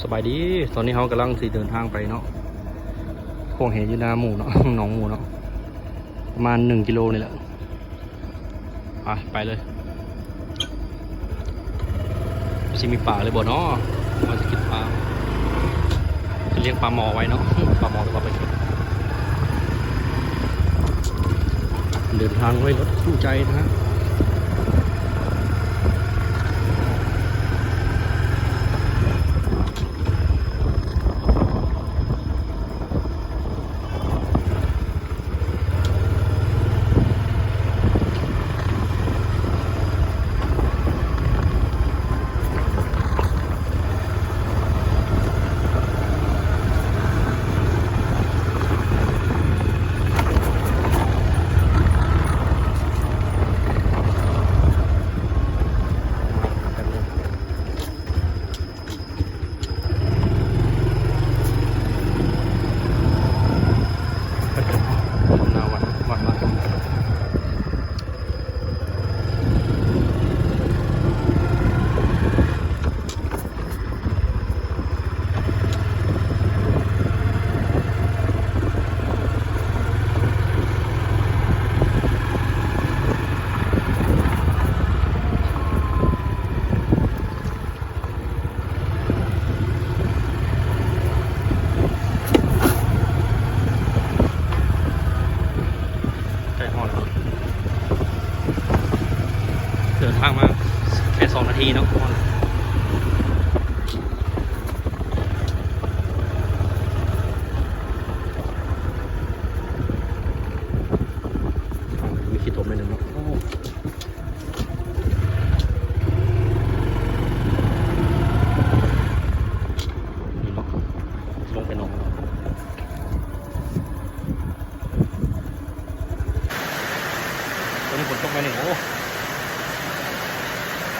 สบายดี ตอนนี้เขากำลังสิเดินทางไปเนาะพวกเห็นอยู่หนาหมู่เนาะหนองหมู่เนาะ ประมาณหนึ่งกิโลนี่แหละไปไปเลยสิมีป่าเลยบ่เนาะมาจะกินปลาเลี้ยงปลาหมอไว้เนาะ ปลาหมอหรือว่าไปเก็บเดินทางไว้รถคู่ใจนะฮะ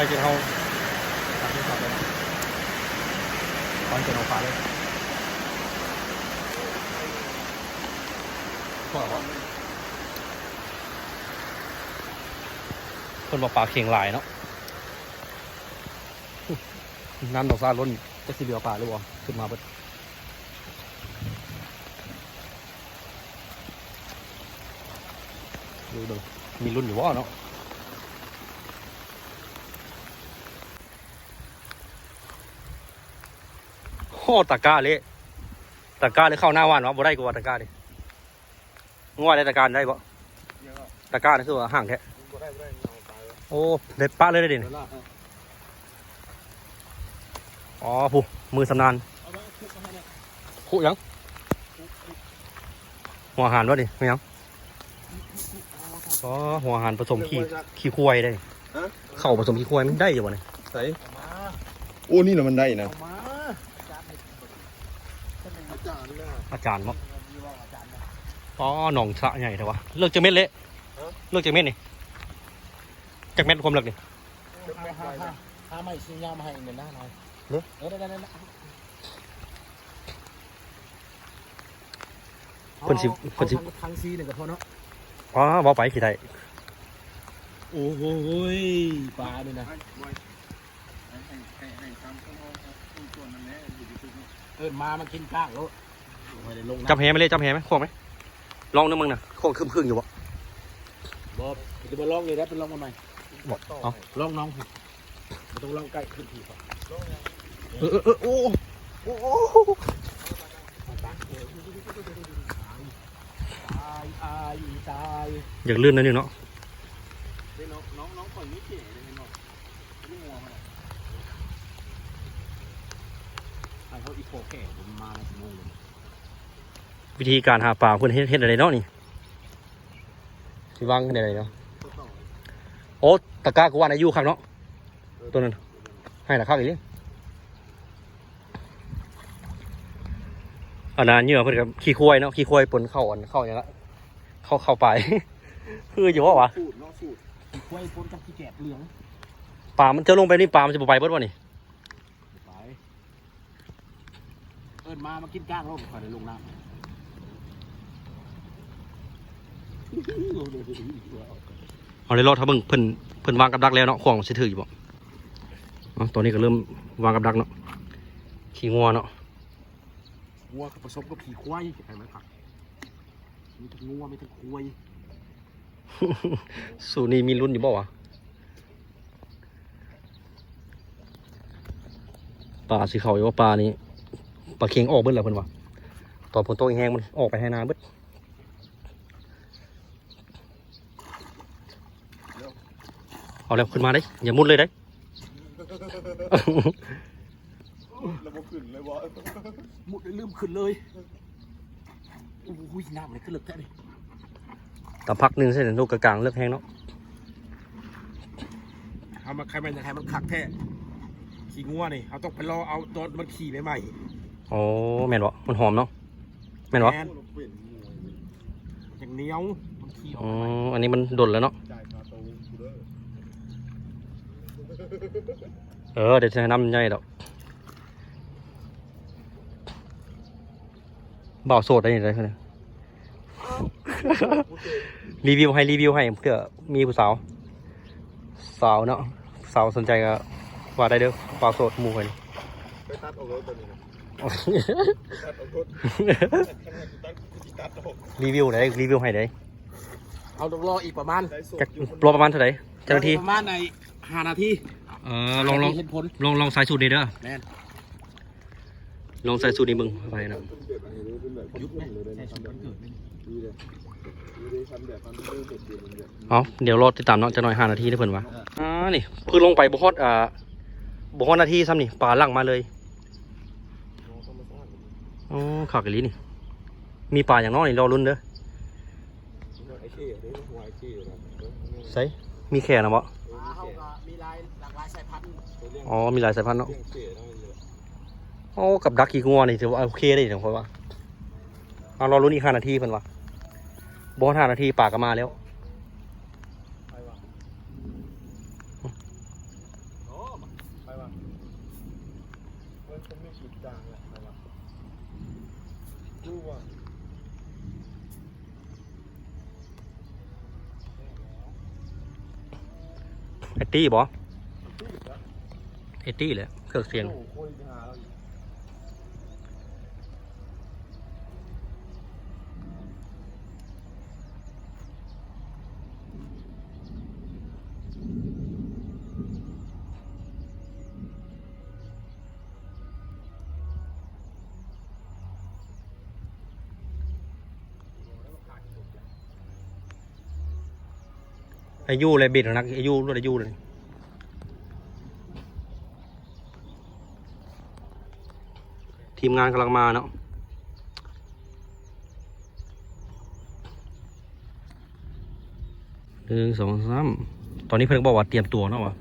ครจะเอาทำที่ขับเลยตอนเกิดเอาฟ้าเลยขอว่าคนบอกปลาเข่งลายเนาะน้ำดอกซาล้นจะสิเหลือปลาหรือเปล่าขึ้นมาเบิดดูดูมีรุ่นอยู่ว่าเนาะ อ้ตะกร้าเละตะกร้าเลยเข้าหน้าว่านวะบ่ได้กูว่าตะกร้าดิงวดได้ตะกร้าได้ปะตะกร้านี่คือว่าห่างแท้โอ้เด็ดปะเลยได้ดิอ๋อผู้มือสำนานคู่ยังหัวอาหารวะดิไม่ยังอ๋อหัวอาหารผสมขี้ขี้ควายได้ฮะเข่าผสมขี้ควายมันได้อยู่วะเนี่ยใส่โอ้นี่นะมันได้นะ อาจารย์มั้งอ๋อหนองสระใหญ่แต่วะเลิกจากเม็ดเละเลิกจากเม็ดนี่จากเม็ดความเลิกนี่ถ้าไม่ชิ้นยามาให้เงินหน้าหน่อยเนอะเออได้ได้ได้คนสิคนสิทางซีหนึ่งกับพอเนาะอ๋อบอกไปขี้ได้โอ้โหปลาเนี่ยนะเออมามากินก้างแล้ว ไม่ได้ลงจับแหไหมเลยจับแหไหมควงไหมลองนึงมึงนะควงครึ่งๆอยู่วะบอบจะมาลองเลยได้เป็นลองมาใหม่หมดเอาลองน้องสิไม่ต้องลองใกล้ขึ้นทีก่อนเออเออเออโอ้โอ้โอ้ตายตายตายอยากลื่นนั่นนี่เนาะน้องน้องน้องคนนี้เก๋เลยเนาะนี่งัวมันไอ้เขาอีโคแก่ผมมาสมองเลย วิธีการหาปลาเพื่อนเฮ็ดเฮ็ดอะไรเนาะนี่ที่วางกันอะไรเนาะโอ้ตะกร้ากูว่าอายุครับเนาะตัวนั้นให้ละครับอีกเลยอันนั้นเหยื่อเพื่อนกับขี้ควายเนาะขี้ควายปนเข้าอันเข้าอย่างละเข้าเข้าไป คืออยู่ว่าวะสูตรเนาะสูตรกล้วยปนกับขี้แกบเหลืองปลามันจะลงไปนี่ปลามันจะบ่ไปเบิดวะนี่ไปเอินมามากินก้างแล้วคอยได้ลงน้ำ เอาเลยรอดถ้าเบิ่งเพิ่นเพิ่นวางกับดักแล้วเนาะของสิถืออยู่บ่อ๋อตอนนี้ก็เริ่มวางกับดักเนาะขี้งัวเนาะงัวผสมกับขี่ควายเห็นไหมครับมีทั้งงัวมีทั้งควายสูตรนี้มีรุ่นอยู่บ่วะปลาสีเขาอยู่ว่าปลานี้ปลาเค็งออกเบิดแล้วเพิ่นว่าตอนฝนตกแห้งๆมันออกไปให้นาเบิด เอาแล้วขึ้นมาได้ยอย่ามุดเลยได้ยระบบขึ้นเลยวะมุดเลยลืมขึ้นเลยโอ้ยน้ำเลยขึ้นเลึกแค่นี้แต่พักหนึงเส้นลูกกระกลางเลิกแห้งเนาะเอามาใครมันจะใครมันคักแท้ขี่งัวนี่เขาต้องไปรอเอาตอนมันขี่ใหม่โอ้แม่นบ่มันหอมเนาะแม่นๆบ่แม่นเราเปลี่ยนมวยอย่างเหนียวมันขี่ออกอ๋อมาใหม่อันนี้มันดนแล้วเนาะ จ่ายคาโตกูเด้อ เออเดี๋ยวจะให้น้ำใหญ่ดอกบ่าวโสดได้ยังไงเนี่ยรีวิวให้รีวิวให้เพื่อมีผู้สาว สาวเนาะสาวสนใจก็ว่าได้เด้อบ่าวโสดหมู่เพิ่นไปตัดเอารถตัวนี้นะไปตัดเอารถตัดกูตัดออกรีวิวได้รีวิวให้ได้เอาต้องรออีกประมาณได้สดจักอยู่รอประมาณเท่าไหร่เจ้าหน้าที่ประมาณใน ห้านาทีเออลองลองเห็นผลลองลองสายสูตรนี้เด้อแม่นลองสายสูตรนี้มึงไปนะยุบไหมใช่ชุดวันเกิดนี่ดีเลยดีเลยทำแบบมันไม่เด็ดเดียวมันแบบเอาเดี๋ยวรอติดตามเนาะจะหน่อยห้านาทีได้เพิ่นวะอ่านี่เพิ่งลงไปบ่ฮอดอ่าบ่ฮอดนาทีซ้ำนี่ปลาลั่งมาเลยน้องธรรมชาติอ๋อขากอีหลีนี่ มีปลาอย่างน้อยนี่รอรุ่นเด้อไอ้เขี้ยนี่หัวไอ้เขี้ยนะใส่มีแค่นะบ่ อ๋อมีหลายสายพันธุ์เนาะเลี้ยงเขี้ยนั่นเลยโอ้กับดักขี้งัวนี่ถือว่าโอเคได้ถึงเพราะว่าเอารอรุ่นอีกห้านาทีเพิ่นว่าบ่ห้านาทีปากก็มาแล้วไปว่ะไอตี้บ่ ไอตี้แหละเครื่องเสียง อายุเลยบิดนักอายุรถอายุเลย ทีมงานกำลังมาเนาะหนึ่งสองสามตอนนี้เพิ่อนบอกว่าเตรียมตัวเนาะวะ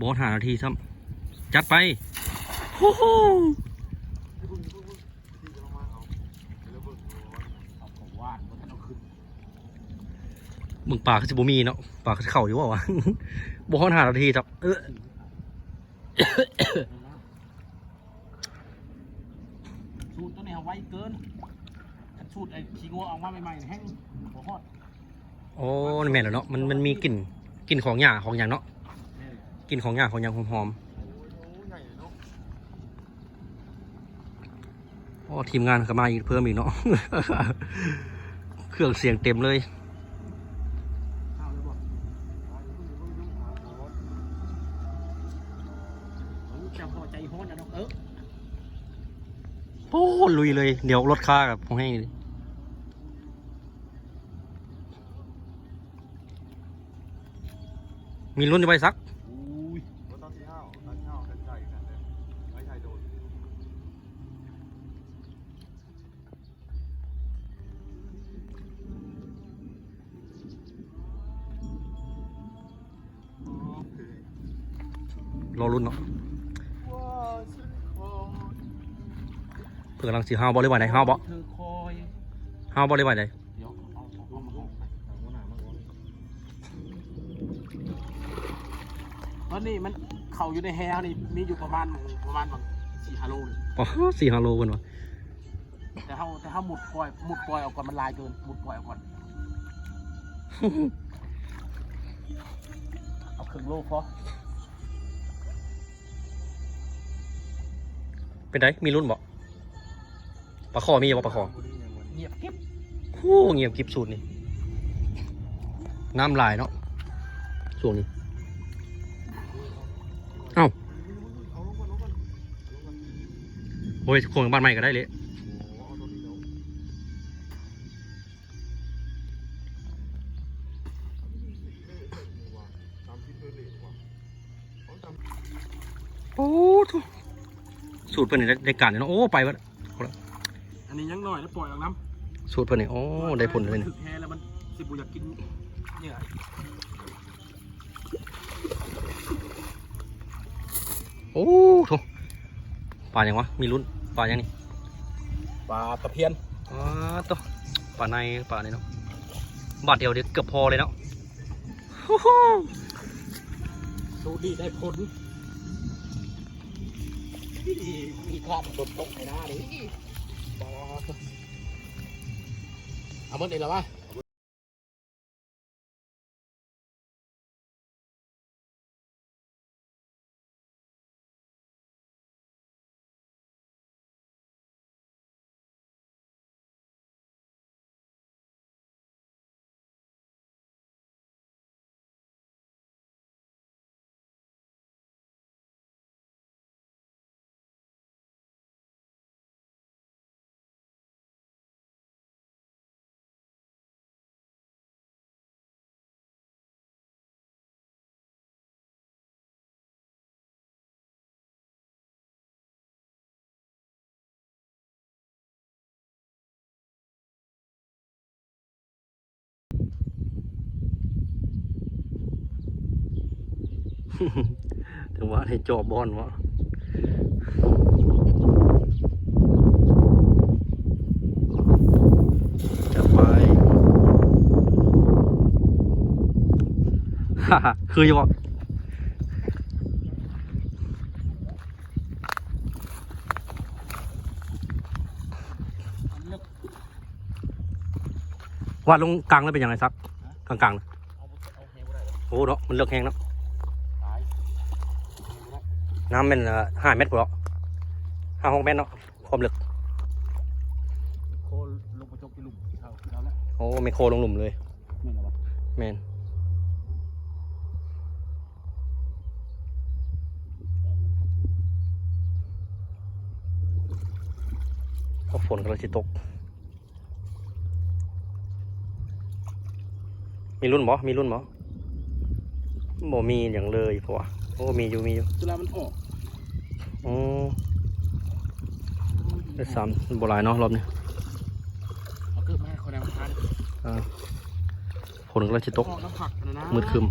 บอสหานาทีซ้ำจัดไปโอ้โหเอาของวาดมันต้องขึ้นมึงปากคือสิบมีเนาะปากคือเข่าอยู่ว่าวะบอสหานาทีครับเออ สูตรตัวนี้เอา ไว้เกินถ้าสูตรไอ้ขี้งัวออกมาใหม่ๆแห้งหัวฮอดโอ้นี่แม่นแล้วเนาะ มันมันมีกลิ่นกลิ่นของหญ้าของอย่างเนาะแม่นกลิ่นของหญ้าของอย่างหอมโอ้ใหญ่เลยเนาะๆโอ้ทีมงานก็มาอีกเพิ่มอีกเนาะ เครื่องเสียงเต็มเลย ข้าวเลยบ่เอาจะพอใจฮ้อนนะน้องเอิ๊ก โอ้ ลุยเลย เดี๋ยวรถค่ากับพวกให้มีรุ่นจะไปซักอุ้ยว่าตอนที่ห้าวตอนที่ห้าวกันใจกันเลยไม่ใช่โดนรอรุ่นเนาะ ว้าฉันขอ เพื่อกำลังสีห้าบอลเลยไหวไหนห้าบอเธอคอยห้าบอลเลยไหวไหนเดี๋ยวเอาเอามาห้องไปทาหัวหน้ามากกว่าตอนนี้มันเข่าอยู่ในแฮนี่มีอยู่ประมาณประมาณบางสี่ฮาโลเลยอ๋อสี่ฮาโลกันวะแต่เขาแต่เขาหมุดปล่อยหมุดปล่อยออกก่อนมันลายเกินหมุดปล่อยออกก่อนเอาครึ่งโลพอเป็นไรมีรุ่นบ่ ปลาคอมีบ่ปลาคอเงียบกิ๊บโอ้เงียบกริบสูตรนี่น้ำลายเนาะช่วงนี้ เอ้าโอ้ยโคงบ้านใหม่ก็ได้เลยโอ้ทุสูตรเพิ่นนี่ได้ได้การเนาะโอ้ ไปวะ อันนี้ยังหน่อยแล้วปล่อยออกน้สูตรเพิ่นนี่โอ้ำได้ผลเลยมันี่ถึกแฮแล้วมันสิบุอยากกินเนี่ยโอ้ทุปลาอย่างวะมีลุ้นปลาอย่างนี้ปลาตะเพียนอ๋อตัวปลาในปลาในเนาะบาทเดียวเดี๋ยวเกือบพอเลยเนาะโอ้โหสูดีได้ผลมีข้ามตกตกในหน้าดิ เอาหมดเลยเหรอวะ ถึงว่าให้จอบบอลวะจะไปฮ่าฮ่าคือจะบอกวาดลงกลางแล้วเป็นยังไงซักกลางกลางๆนะเอาเด้เลยโอ้เนาะมันเลือกแห้งเนาะ น้ำเป็นห้าเมตรกว่าห้าหกเมตรเนาะความลึกโคลงไปจบที่หลุมเขาเขาแล้วโอ้ไม่โคลงหลุมเลยไม่เหรอวะแมนก็ฝนกำลังจะตก มีรุ่นบ่มีรุ่นบ่บ่มีอย่างเลยพว่า โอ้มีอยู่มีอยู่เวลามันออกอ๋อได้สามโบราณเนาะรอบนี้เอาเกิดมาคนแนวทานอ่าฝนกำลังจะตกออกน้ำผักนะนะมืดครึม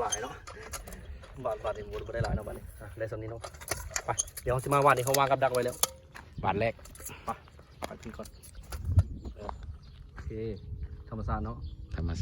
หลายเนาะบาทบาทเอ็มบูไม่ได้หลายเนาะบาทนี้อะได้สำนี้เนาะไปเดี๋ยวสิมาวาดนี่เขาวางกับดักไว้แล้วบาทแรกไปขึ้นก่อนโอเคธรรมศาสตร์เนาะทำมา